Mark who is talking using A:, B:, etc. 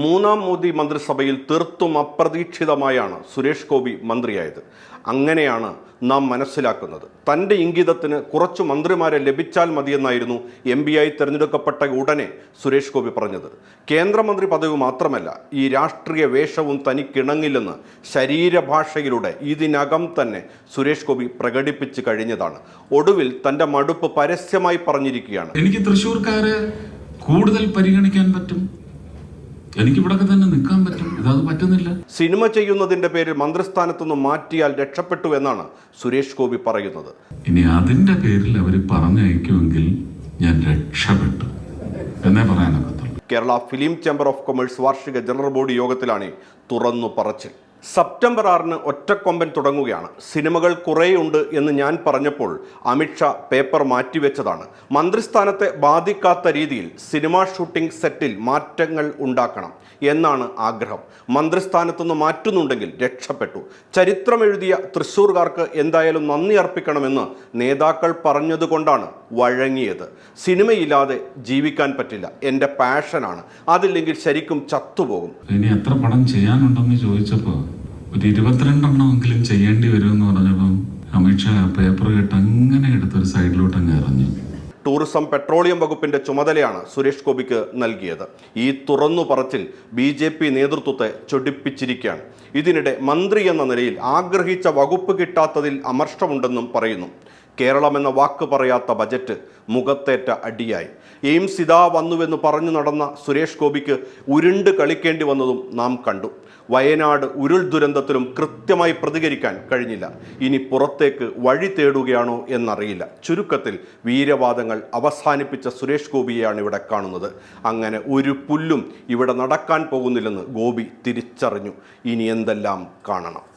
A: മൂന്നാം മോദി മന്ത്രിസഭയിൽ തീർത്തും അപ്രതീക്ഷിതമായാണ് സുരേഷ് ഗോപി മന്ത്രിയായത്. അങ്ങനെയാണ് നാം മനസ്സിലാക്കുന്നത്. തന്റെ ഇംഗിതത്തിന് കുറച്ച് മന്ത്രിമാരെ ലഭിച്ചാൽ മതിയെന്നായിരുന്നു എം പി ആയി തിരഞ്ഞെടുക്കപ്പെട്ട ഉടനെ സുരേഷ് ഗോപി പറഞ്ഞത്. കേന്ദ്രമന്ത്രി പദവി മാത്രമല്ല ഈ രാഷ്ട്രീയ വേഷവും തനിക്കിണങ്ങില്ലെന്ന് ശരീരഭാഷയിലൂടെ ഇതിനകം തന്നെ സുരേഷ് ഗോപി പ്രകടിപ്പിച്ചു കഴിഞ്ഞതാണ്. ഒടുവിൽ തന്റെ മടുപ്പ് പരസ്യമായി പറഞ്ഞിരിക്കുകയാണ്.
B: എനിക്ക് തൃശ്ശൂർക്കാരെ കൂടുതൽ പരിഗണിക്കാൻ പറ്റും. എനിക്ക് ഇവിടൊക്കെ തന്നെ നിൽക്കാൻ പറ്റും. ഇതത് പറ്റുന്നില്ല.
A: സിനിമ ചെയ്യുന്നതിന്റെ പേരിൽ മന്ത്രിസ്ഥാനത്തുനിന്ന് മാറ്റിയാൽ രക്ഷപ്പെട്ടു എന്നാണ് സുരേഷ് ഗോപി പറയുന്നത്.
B: ഇനി അതിന്റെ പേരിൽ അവർ പറഞ്ഞയക്കുമെങ്കിൽ ഞാൻ രക്ഷപ്പെട്ടു. എന്നേ പറയാനൊക്കത്തുള്ളൂ.
A: Kerala film chamber of commerce വാർഷിക ജനറൽ ബോഡി യോഗത്തിലാണ് തുറന്നു പറച്ചിൽ. സെപ്റ്റംബർ ആറിന് ഒറ്റക്കൊമ്പൻ തുടങ്ങുകയാണ്. സിനിമകൾ കുറേയുണ്ട് എന്ന് ഞാൻ പറഞ്ഞപ്പോൾ അമിത്ഷാ പേപ്പർ മാറ്റിവെച്ചതാണ്. മന്ത്രിസ്ഥാനത്തെ ബാധിക്കാത്ത രീതിയിൽ സിനിമാ ഷൂട്ടിംഗ് സെറ്റിൽ മാറ്റങ്ങൾ ഉണ്ടാക്കണം എന്നാണ് ആഗ്രഹം. മന്ത്രിസ്ഥാനത്തുനിന്ന് മാറ്റുന്നുണ്ടെങ്കിൽ രക്ഷപ്പെട്ടു. ചരിത്രമെഴുതിയ തൃശ്ശൂർകാർക്ക് എന്തായാലും നന്ദി അർപ്പിക്കണമെന്ന് നേതാക്കൾ പറഞ്ഞതുകൊണ്ടാണ് വഴങ്ങിയത്. സിനിമയില്ലാതെ ജീവിക്കാൻ പറ്റില്ല. എന്റെ പാഷനാണ്. അതില്ലെങ്കിൽ ശരിക്കും ചത്തുപോകും.
B: ഇനി എത്ര പടം ചെയ്യാനുണ്ടെന്ന് ചോദിച്ചപ്പോൾ ഒരു ഇരുപത്തിരണ്ടെണ്ണമെങ്കിലും ചെയ്യേണ്ടി വരുമെന്ന് പറഞ്ഞപ്പം അമിത്ഷാ പേപ്പർ കേട്ട് അങ്ങനെ എടുത്തൊരു സൈഡിലോട്ട് അങ്ങ് ഇറങ്ങി
A: ടൂറിസം പെട്രോളിയം വകുപ്പിന്റെ ചുമതലയാണ് സുരേഷ് ഗോപിക്ക് നൽകിയത്. ഈ തുറന്നു പറച്ചിൽ ബി ജെ പി നേതൃത്വത്തെ ചൊടിപ്പിച്ചിരിക്കുകയാണ്. ഇതിനിടെ മന്ത്രി എന്ന നിലയിൽ ആഗ്രഹിച്ച വകുപ്പ് കിട്ടാത്തതിൽ അമർഷമുണ്ടെന്നും പറയുന്നു. കേരളം എന്ന വാക്ക് പറയാത്ത ബജറ്റ് മുഖത്തേറ്റ അടിയായി. എയിംസ് ഇതാ വന്നുവെന്ന് പറഞ്ഞു നടന്ന സുരേഷ് ഗോപിക്ക് ഉരുണ്ട് കളിക്കേണ്ടി വന്നതും നാം കണ്ടു. വയനാട് ഉരുൾ ദുരന്തത്തിലും കൃത്യമായി പ്രതികരിക്കാൻ കഴിഞ്ഞില്ല. ഇനി പുറത്തേക്ക് വഴി തേടുകയാണോ എന്നറിയില്ല. ചുരുക്കത്തിൽ വീരവാദങ്ങൾ അവസാനിപ്പിച്ച സുരേഷ് ഗോപിയെയാണ് ഇവിടെ കാണുന്നത്. അങ്ങനെ ഒരു പുല്ലും ഇവിടെ നടക്കാൻ പോകുന്നില്ലെന്ന് ഗോപി തിരിച്ചറിഞ്ഞു. ഇനി എന്തെല്ലാം കാണണം?